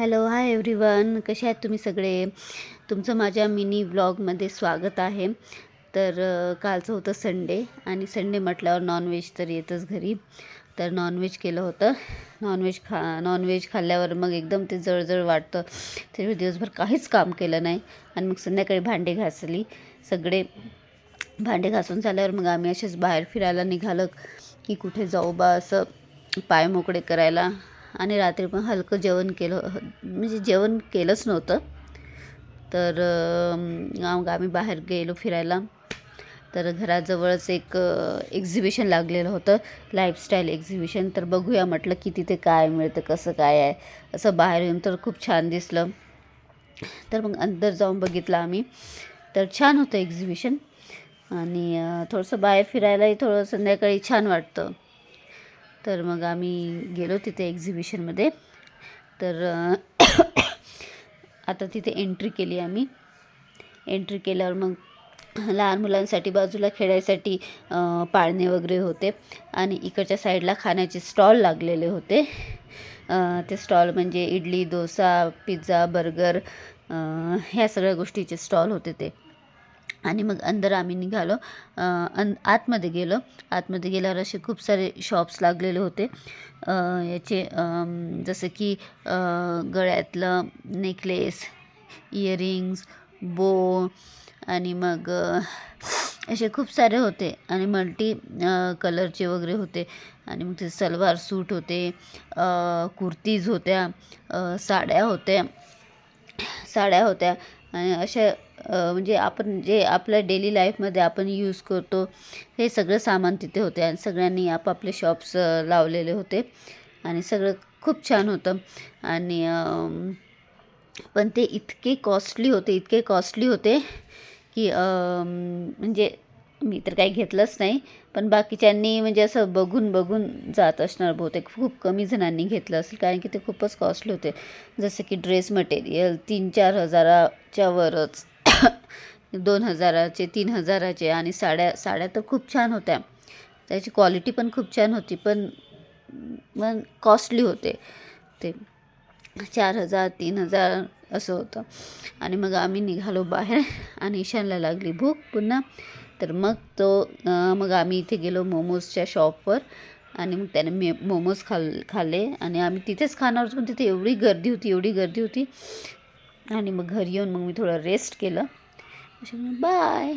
Hello hi everyone. कसे आहेत तुम्ही सगळे? तुमचं माझ्या मिनी ब्लॉगमध्ये स्वागत आहे. तर कालचं होतं संडे आणि संडे म्हटल्यावर नॉनव्हेज तर येतच घरी. तर नॉनव्हेज केलं होतं. नॉनव्हेज खा नॉनव्हेज खाल्ल्यावर मग एकदम ते जळजळ वाटतं. त्याच्यामुळे दिवसभर काहीच काम केलं नाही. आणि मग संध्याकाळी भांडे घासली. सगळे भांडे घासून झाल्यावर मग आम्ही असेच बाहेर फिरायला निघालं की कुठे जाऊ बा असं पाय मोकळे करायला. आणि रात्री पण हलकं जेवण केलं म्हणजे जेवण केलंच नव्हतं. तर मग आम्ही बाहेर गेलो फिरायला. तर घराजवळच एक एक्झिबिशन लागलेलं होतं लाईफस्टाईल एक्झिबिशन तर बघूया म्हटलं की तिथे काय मिळतं कसं काय आहे. असं बाहेर येऊन तर खूप छान दिसलं. तर मग अंदर जाऊन बघितलं आम्ही. तर छान होतं एक्झिबिशन आणि थोडंसं बाहेर फिरायलाही थोडं संध्याकाळी छान वाटतं. तर मग आम्ही गेलो तिथे एक्झिबिशनमध्ये. तर आता तिथे एंट्री केली आम्ही. एंट्री केल्यावर मग लहान मुलांसाठी बाजूला खेळायसाठी पाळणे वगैरे होते. आणि इकडच्या साईडला खाण्याचे स्टॉल लागलेले होते. ते स्टॉल म्हणजे इडली डोसा पिझ्झा बर्गर ह्या सगळ्या गोष्टीचे स्टॉल होते ते. आणि मग अंदर आम्ही निघालो. अन आतमध्ये गेलो. आतमध्ये गेल्यावर असे खूप सारे शॉप्स लागलेले होते. याचे जसं की गळ्यातलं नेकलेस इयरिंग्स बो आणि मग असे खूप सारे होते. आणि मल्टी कलरचे वगैरे होते. आणि मग ते सलवार सूट होते. कुर्तीज होत्या. साड्या होत्या. साड्या होत्या. आणि अशा म्हणजे आपण जे आपल्या डेली लाईफमध्ये आपण यूज करतो हे सगळं सामान तिथे होते. आणि सगळ्यांनी आपापले शॉप्स लावलेले होते. आणि सगळं खूप छान होतं. आणि पण ते इतके कॉस्टली होते इतके कॉस्टली होते की म्हणजे मी तर काही घेतलंच नाही. पण बाकीच्यांनी म्हणजे असं बघून बघून जात असणार बहुतेक. खूप कमी जणांनी घेतलं असेल कारण की ते खूपच कॉस्टली होते. जसं की ड्रेस मटेरियल तीन चार हजाराच्या वरच दोन हजाराचे तीन हजाराचे आणि साड्या साड्या तर खूप छान होत्या. त्याची क्वालिटी पण खूप छान होती पण पण कॉस्टली होते. ते चार हजार तीन हजार असं होतं. आणि मग आम्ही निघालो बाहेर आणि ईशानला लागली भूक. पुन्हा तर मग तो मग आम्ही इथे गेलो मोमोजच्या शॉपवर आणि मग त्याने मे मोमोज खाल खाल्ले आणि आम्ही तिथेच खाणार होतो पण तिथे एवढी गर्दी होती एवढी गर्दी होती. आणि मग घरी येऊन मग मी थोडं रेस्ट केलं. बाय